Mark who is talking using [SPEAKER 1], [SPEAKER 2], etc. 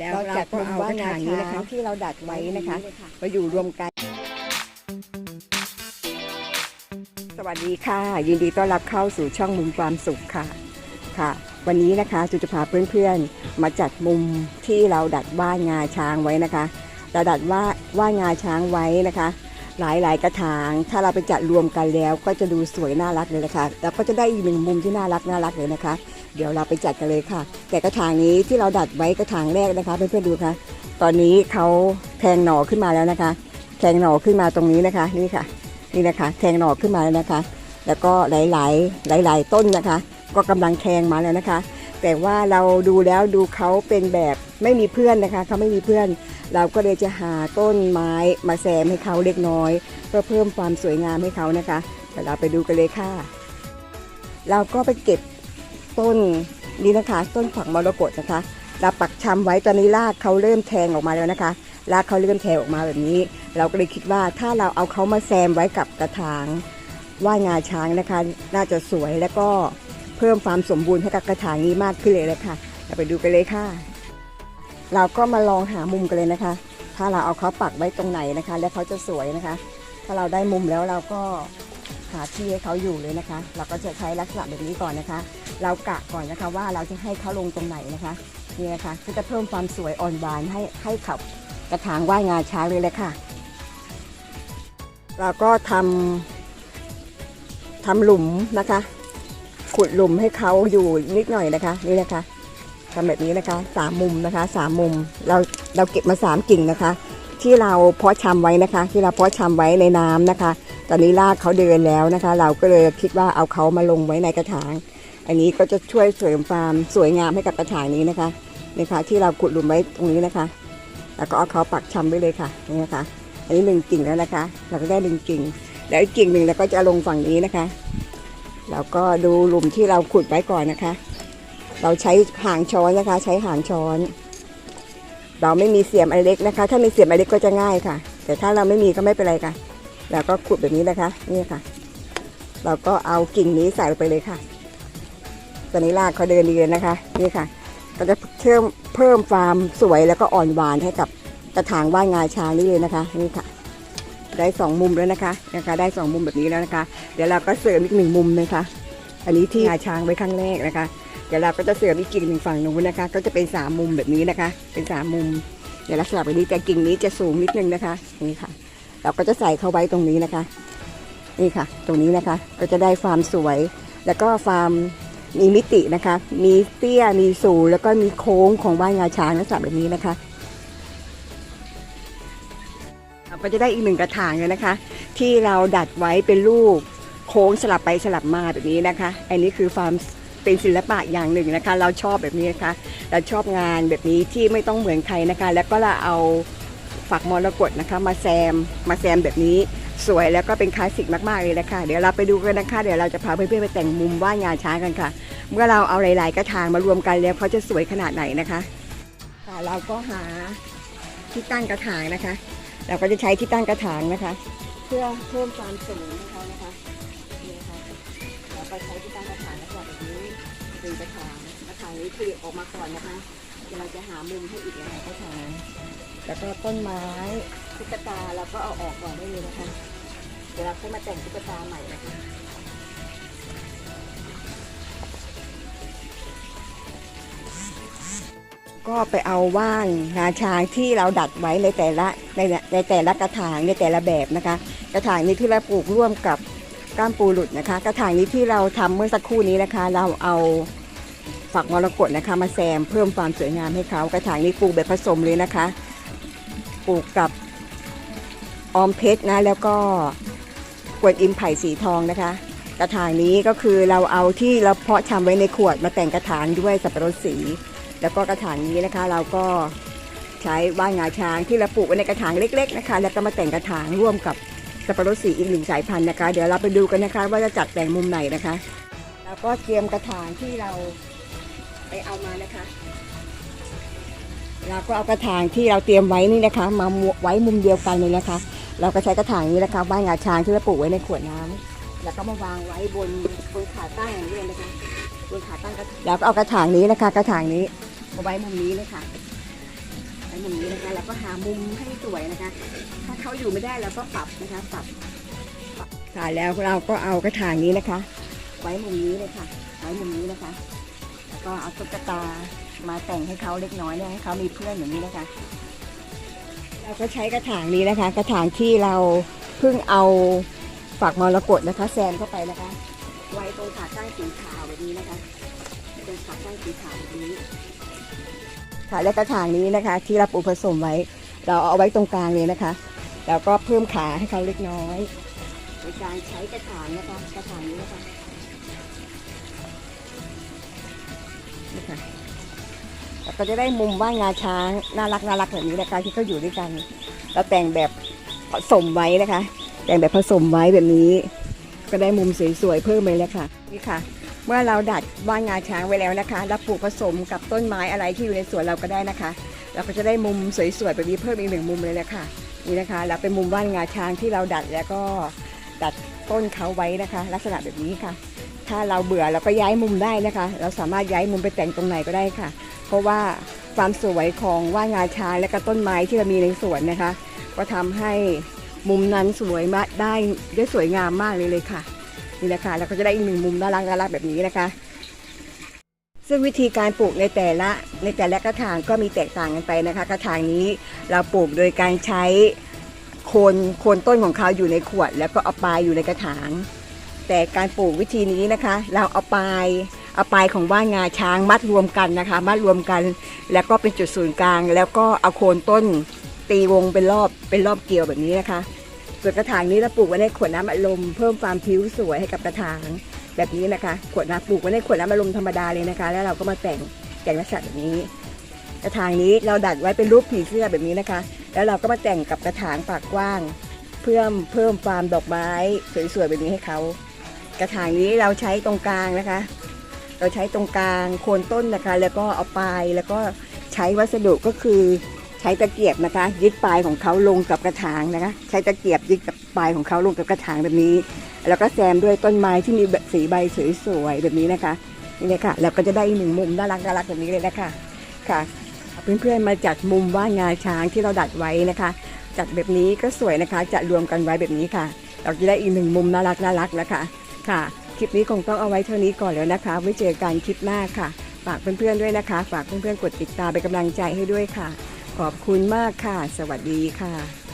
[SPEAKER 1] แล้ว
[SPEAKER 2] เรา
[SPEAKER 1] เรา
[SPEAKER 2] จัด
[SPEAKER 1] ก็
[SPEAKER 2] มุม
[SPEAKER 1] เอา
[SPEAKER 2] ว่าก
[SPEAKER 1] ระ
[SPEAKER 2] งา
[SPEAKER 1] ถางนี้
[SPEAKER 2] ช้า
[SPEAKER 1] นะ
[SPEAKER 2] ง
[SPEAKER 1] คะ
[SPEAKER 2] ที่เราดัดไว้นะคะ
[SPEAKER 1] เลยค่ะ
[SPEAKER 2] มาอยู่รวมกัน สวัสดีค่ะ ยินดีต้อนรับเข้าสู่ช่องมุมความสุขค่ะค่ะ วันนี้นะคะจุจะพาเพื่อนๆ มาจัดมุมที่เราดัดว่านงาช้างไว้นะคะเราดัดว่าว่านงาช้างไว้นะคะ หลายๆกระถาง ถ้าเราไปจัดรวมกันแล้ว ก็จะดูสวยน่ารักเลยนะคะแล้วก็จะได้อีกหนึ่งมุมที่น่ารักน่ารักเลยนะคะ เดี๋ยวเราไปจัดกันเลยค่ะ แต่กระถางนี้ที่เราดัดไว้กระถางแรกนะคะเพื่อนๆดูค่ะ ตอนนี้เขาแทงหน่อขึ้นมาแล้วนะคะ แทงหน่อขึ้นมาตรงนี้นะคะนี่ค่ะ นี่นะคะ แทงหน่อขึ้นมาแล้วนะคะ แล้วก็หลายๆ หลาย ๆ ต้นนะคะ ก็กำลังแทงมาแล้วนะคะ แต่ว่าเราดูแล้วดูเขาเป็นแบบไม่มีเพื่อนนะคะเขาไม่มีเพื่อน เราก็เลยจะหาต้นไม้มาแซมให้เขาเล็กน้อยเพื่อเพิ่มความสวยงามให้เขานะคะเดี๋ยวเราไปดูกันเลยค่ะ เราก็ไปเก็บ ต้นนี้นะคะต้นผักมรกตนะคะเราปักชำไว้ตอนนี้รากเขาเริ่มแทงออกมาแล้วนะคะรากเขาเริ่มแทงออกมาแบบนี้ เราก็เลยคิดว่าถ้าเราเอาเขามาแซมไว้กับกระถางว่ายงาช้างนะคะ น่าจะสวยแล้วก็เพิ่มความสมบูรณ์ให้กับกระถางนี้มากขึ้นเลยเลยค่ะเราไปดูกันเลยค่ะ เราก็มาลองหามุมกันเลยนะคะ ถ้าเราเอาเขาปักไว้ตรงไหนนะคะ แล้วเขาจะสวยนะคะ ถ้าเราได้มุมแล้วเราก็หาที่ให้เขาอยู่เลยนะคะ เราก็จะใช้ลักษณะแบบนี้ก่อนนะคะ เรากะก่อนนะคะว่าเราจะให้เขาลงตรงไหนนะคะนี่นะคะก็จะเพิ่มความสวยอ่อนหวานให้ให้ขับกระถางว่ายงาช้างเลยแหละค่ะ เราก็ทำทำหลุมนะคะ ขุดหลุมให้เขาอยู่นิดหน่อยนะคะนี่นะคะทำแบบนี้นะคะสามมุมนะคะสามมุมเราเราเก็บมาสามกิ่งนะคะ ที่เราเพาะชำไว้นะคะ ที่เราเพาะชำไว้ในน้ำนะคะ ตอนนี้รากเขาเดินแล้วนะคะ เราก็เลยคิดว่าเอาเขามาลงไว้ในกระถาง อันนี้ก็จะช่วยเสริมความสวยงามให้กับกระถางนี้นะคะนี่ค่ะที่เราขุดหลุมไว้ตรงนี้นะคะ แล้วก็เอาเขาปักชำไว้เลยค่ะนี่นะคะ อันนี้หนึ่งกิ่งแล้วนะคะ เราก็ได้หนึ่งกิ่งแล้วอีกกิ่งหนึ่งเราก็จะลงฝั่งนี้นะคะเราก็ดูหลุมที่เราขุดไว้ก่อนนะคะ เราใช้หางช้อนนะคะ ใช้หางช้อน เราไม่มีเสียมอันเล็กนะคะ ถ้ามีเสียมอันเล็กก็จะง่ายค่ะ แต่ถ้าเราไม่มีก็ไม่เป็นไรค่ะเราก็ขุดแบบนี้นะคะ นี่ค่ะ เราก็เอากิ่งนี้ใส่ลงไปเลยค่ะ ตอนนี้รากเขาเดินดีเลยนะคะ นี่ค่ะ ก็จะเพิ่มเพิ่มความสวยแล้วก็อ่อนหวานให้กับกระถางว่านงาช้างนี่เลยนะคะ นี่ค่ะ ได้สองมุมแล้วนะคะนะคะ ได้สองมุมแบบนี้แล้วนะคะ เดี๋ยวเราก็เสริมอีกหนึ่งมุมนะคะ อันนี้ที่งาช้างไว้ข้างแรกนะคะ เดี๋ยวเราก็จะเสริมอีกกิ่งหนึ่งฝั่งนู้นนะคะ ก็จะเป็นสามมุมแบบนี้นะคะ เป็นสามมุม เดี๋ยวลักษณะแบบนี้แต่กิ่งนี้จะสูงนิดนึงนะคะ นี่ค่ะ เราก็จะใส่เข้าไว้ตรงนี้นะคะ นี่ค่ะ ตรงนี้นะคะ ก็จะได้ความสวย แล้วก็ความ มีมิตินะคะ มีเตี้ย มีสูงแล้วก็มีโค้งของว่านงาช้างลักษณะแบบนี้นะคะเราก็จะได้อีกหนึ่งกระถางเลยนะคะ ที่เราดัดไว้เป็นรูปโค้งสลับไปสลับมาแบบนี้นะคะ อันนี้คือความเป็นศิลปะอย่างหนึ่งนะคะ เราชอบแบบนี้นะคะ เราชอบงานแบบนี้ที่ไม่ต้องเหมือนใครนะคะ แล้วก็เราเอาฝักมรกตนะคะ มาแซมมาแซมแบบนี้ สวยแล้วก็เป็นคลาสสิกมากๆเลยนะคะเดี๋ยวเราไปดูกันนะคะ เดี๋ยวเราจะพาเพื่อนๆไปแต่งมุมว่านงานช้างกันค่ะ เมื่อเราเอาหลายๆกระถางมารวมกันแล้วเขาจะสวยขนาดไหนนะคะค่ะเราก็หาที่ตั้งกระถางนะคะ เราก็จะใช้ที่ตั้งกระถางนะคะ เพื่อเพิ่มความสูงให้เขานะคะนี่นะคะเราก็ใช้ที่ตั้งกระถางแล้วก็แบบนี้เป็นกระถางกระถางนี้คือออกมาก่อนนะคะเดี๋ยวเราจะหามุมให้อีกนะคะกระถางแล้วก็ต้นไม้ตุ๊กตาเราก็เอาออกก่อนได้เลยนะคะ ดี๋ยวเราค่อยมาแต่งตุ๊กตาใหม่นะคะก็ไปเอาว่านงาช้างที่เราดัดไว้ในแต่ละในในแต่ละกระถางในแต่ละแบบนะคะ กระถางนี้ที่เราปลูกร่วมกับก้ามปูหลุดนะคะ กระถางนี้ที่เราทำเมื่อสักครู่นี้นะคะ เราเอาฝักมรกตนะคะ มาแซมเพิ่มความสวยงามให้เขากระถางนี้ปลูกแบบผสมเลยนะคะ ปลูกกับออมเพชรนะแล้วก็ กวนอิมไผ่สีทองนะคะ กระถางนี้ก็คือเราเอาที่เราเพาะชำไว้ในขวดมาแต่งกระถางด้วยสับปะรดสี แล้วก็กระถางนี้นะคะ เราก็ใช้ว่านงาช้างที่เราปลูกไว้ในกระถางเล็ก ๆนะคะ แล้วก็มาแต่งกระถางร่วมกับสับปะรดสีอีกหนึ่งสายพันธุ์นะคะ เดี๋ยวเราไปดูกันนะคะว่าจะจัดแต่งมุมไหนนะคะ แล้วก็เตรียมกระถางที่เราไปเอามานะคะเราก็เอากระถางที่เราเตรียมไว้นี่นะคะ มาไว้มุมเดียวกันเลยนะคะ เราก็ใช้กระถางนี้นะคะว่านงาช้างที่เราปลูกไว้ในขวดน้ำแล้วก็มาวางไว้บนบนขาตั้งอย่างนี้นะคะบนขาตั้งกระถางแล้วก็เอากระถางนี้นะคะ กระถางนี้มาไว้มุมนี้เลยค่ะไว้มุมนี้นะคะ แล้วก็หามุมให้สวยนะคะ ถ้าเขาอยู่ไม่ได้เราก็ปรับนะคะปรับปรับค่ะแล้วเราก็เอากระถางนี้นะคะ ไว้มุมนี้เลยค่ะ ไว้มุมนี้นะคะ แล้วก็เอาตุ๊กตามาแต่งให้เขาเล็กน้อยเนี่ยให้เขามีเพื่อนอย่างนี้นะคะ เราก็ใช้กระถางนี้นะคะ กระถางที่เราเพิ่งเอาฝักมรกตนะคะ แซมเข้าไปนะคะ ไว้ตรงขาตั้งสีขาวแบบนี้นะคะตรงขาตั้งสีขาวแบบนี้ค่ะและกระถางนี้นะคะ ที่เราปลูกผสมไว้ เราเอาไว้ตรงกลางเลยนะคะ แล้วก็เพิ่มขาให้เขาเล็กน้อยโดยการใช้กระถางนะคะกระถางนี้นะคะ ก็จะได้มุมว่างงาช้างน่ารักน่ารักแบบนี้นะคะที่เขาอยู่ด้วยกันเราแต่งแบบผสมไว้นะคะ แต่งแบบผสมไว้แบบนี้ ก็ได้มุมสวยๆเพิ่มเลยแล้วค่ะนี่ค่ะ เมื่อเราดัดว่านงาช้างไว้แล้วนะคะแล้วปลูกผสมกับต้นไม้อะไรที่อยู่ในสวนเราก็ได้นะคะ เราก็จะได้มุมสวยๆแบบนี้เพิ่มอีกหนึ่งมุมเลยแหละค่ะนี่นะคะแล้วเป็นมุมว่านงาช้างที่เราดัดแล้วก็ดัดต้นเขาไว้นะคะ ลักษณะแบบนี้ค่ะ ถ้าเราเบื่อเราก็ย้ายมุมได้นะคะ เราสามารถย้ายมุมไปแต่งตรงไหนก็ได้ค่ะ เพราะว่าความสวยของว่านงาช้างและก็ต้นไม้ที่เรามีในสวนนะคะ ก็ทำให้มุมนั้นสวยมากได้ได้สวยงามมากเลยเลยค่ะนี่นะคะเราก็จะได้อีกหนึ่งมุมน่ารักน่ารักแบบนี้นะคะ ซึ่งวิธีการปลูกในแต่ละในแต่ละกระถางก็มีแตกต่างกันไปนะคะ กระถางนี้เราปลูกโดยการใช้โคนโคนต้นของเขาอยู่ในขวด แล้วก็เอาปลายอยู่ในกระถาง แต่การปลูกวิธีนี้นะคะ เราเอาปลาย เอาปลายของว่านงาช้างมัดรวมกันนะคะ มัดรวมกันแล้วก็เป็นจุดศูนย์กลาง แล้วก็เอาโคนต้นตีวงเป็นรอบเป็นรอบเกลียวแบบนี้นะคะ ส่วนกระถางนี้เราปลูกไว้ในขวดน้ำอัดลมเพิ่มความผิวสวยให้กับกระถางแบบนี้นะคะ ขวดน้ำปลูกไว้ในขวดน้ำอัดลมธรรมดาเลยนะคะ แล้วเราก็มาแต่งแต่งลักษณะแบบนี้ กระถางนี้เราดัดไว้เป็นรูปผีเสื้อแบบนี้นะคะ แล้วเราก็มาแต่งกับกระถางปากกว้าง เพื่อเพิ่มความดอกไม้สวยๆแบบนี้ให้เขากระถางนี้เราใช้ตรงกลางนะคะ เราใช้ตรงกลางโคนต้นนะคะ แล้วก็เอาปลายแล้วก็ใช้วัสดุก็คือใช้ตะเกียบนะคะ ยึดปลายของเขาลงกับกระถางนะคะ ใช้ตะเกียบยึดกับปลายของเขาลงกับกระถางแบบนี้ แล้วก็แซมด้วยต้นไม้ที่มีแบบสีใบสวยๆแบบนี้นะคะนี่เลยค่ะแล้วก็จะได้อีกหนึ่งมุมน่ารักน่ารักแบบนี้เลยนะคะค่ะเพื่อนๆมาจัดมุมว่านงาช้างที่เราดัดไว้นะคะจัดแบบนี้ก็สวยนะคะจัดรวมกันไว้แบบนี้ค่ะ เราจะได้อีกหนึ่งมุมน่ารักน่ารักแล้วค่ะค่ะ คลิปนี้คงต้องเอาไว้เท่านี้ก่อนแล้วนะคะไว้เจอกันคลิปหน้าค่ะ ฝากเพื่อนๆด้วยนะคะ ฝากเพื่อนๆกดติดตามเป็นกำลังใจให้ด้วยค่ะ ขอบคุณมากค่ะ สวัสดีค่ะ